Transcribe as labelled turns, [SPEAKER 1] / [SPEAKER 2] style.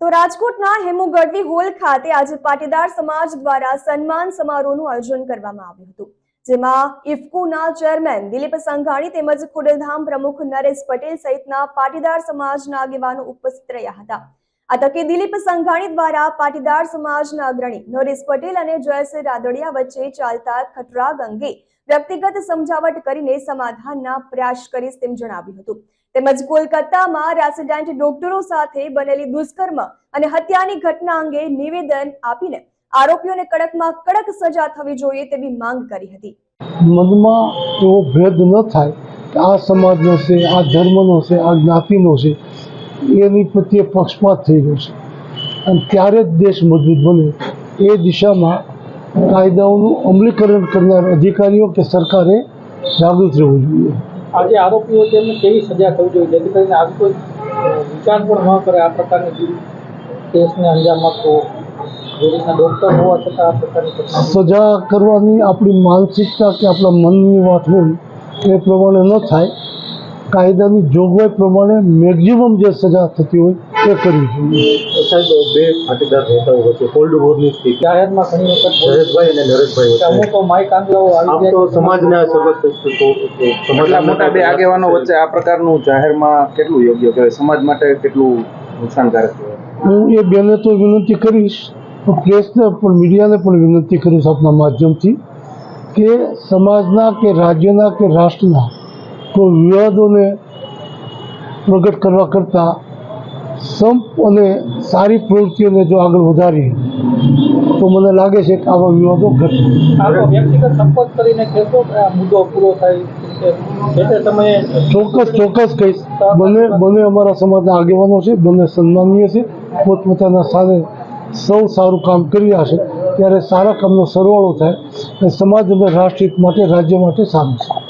[SPEAKER 1] તો રાજકોટના હેમુગઢવી હોલ ખાતે આજે પાટીદાર સમાજ દ્વારા સન્માન સમારોહનું આયોજન કરવામાં આવ્યું હતું, જેમાં ઇફકોના ચેરમેન દિલીપ સંઘાણી તેમજ ખોડલધામ પ્રમુખ નરેશ પટેલ સહિતના પાટીદાર સમાજના આગેવાનો ઉપસ્થિત રહ્યા હતા. આ દિલીપ સંઘાણી દ્વારા પાટીદાર સમાજના અગ્રણી નરેશ પટેલ અને જયસિંહ રાદડિયા વચ્ચે ચાલતા ખટરાગ અંગે વ્યક્તિગત સમજાવટ કરીને સમાધાનના પ્રયાસ કરીશ તેમ જણાવ્યું હતું. તેમજ કોલકાતામાં રેસિડેન્ટ ડોક્ટરો સાથે બનેલી દુષ્કર્મ અને હત્યાની ઘટના અંગે નિવેદન આપીને આરોપીઓને કડકમાં કડક સજા થવી જોઈએ તેવી માંગ કરી હતી.
[SPEAKER 2] મનમાં એવો ભેદ ન થાય આ સમાજનો છે, આ ધર્મનો છે, આ જ્ઞાતિનો છે. એની પ્રત્યે પક્ષપાત થઈ રહ્યો છે. અને ત્યારે જ દેશ મજબૂત બને એ દિશામાં કાયદાઓનું અમલીકરણ કરનાર અધિકારીઓ કે સરકારે જાગૃત રહેવું જોઈએ.
[SPEAKER 3] આજે આરોપીઓ તેમને કેવી સજા થવી જોઈએ? જેથી કરીને આવી કોઈ વિચાર પણ ન કરે આ પ્રકારની કેસને અંજામ આપવો જે રીતના ડૉક્ટર હોવા છતાં આ પ્રકારની
[SPEAKER 2] સજા કરવાની આપણી માનસિકતા કે આપણા મનની વાત હોય એ પ્રમાણે ન થાય. કાયદાની જોગવાઈ પ્રમાણે મેક્ઝિમમ જે સજા થતી હોય એ કરવી જોઈએ.
[SPEAKER 4] સાહેબ બે પાટીદાર નેતાઓ વચ્ચે કોલ્ડ વોરની સ્થિતિ.
[SPEAKER 3] જાહેરમાં ઘણી વખત બોલે
[SPEAKER 4] અને નરેશભાઈ વચ્ચે.
[SPEAKER 3] અમુક માઇક આંગળાઓ
[SPEAKER 4] આમ
[SPEAKER 3] આવી
[SPEAKER 4] તો. સમાજના સર્વશ્રેષ્ઠ
[SPEAKER 5] મોટા બે આગેવાનો વચ્ચે આ પ્રકારનું જાહેરમાં કેટલું યોગ્ય કહેવાય? સમાજ માટે કેટલું નુકસાનકારક કહેવાય?
[SPEAKER 2] હું એ બેને તો વિનંતી કરીશ પણ પ્રેસને પણ મીડિયાને પણ વિનંતી કરીશ આપના માધ્યમથી કે સમાજના કે રાજ્યના કે રાષ્ટ્રના કોઈ વિવાદોને પ્રગટ કરવા કરતાં સંપ અને સારી પ્રવૃત્તિઓને જો આગળ વધારી તો મને લાગે છે કે આવા વિવાદો ઘટશે.
[SPEAKER 3] તો તે
[SPEAKER 2] ચોક્કસ ચોક્કસ કહીશ. બંને બંને અમારા સમાજના આગેવાનો છે બંને સન્માનીય છે. પોતપોતાના સાથે સૌ સારું કામ કરી રહ્યા છે. ત્યારે સારા કામનો સરવાળો થાય અને સમાજ અને રાષ્ટ્ર માટે રાજ્ય માટે સારું છે.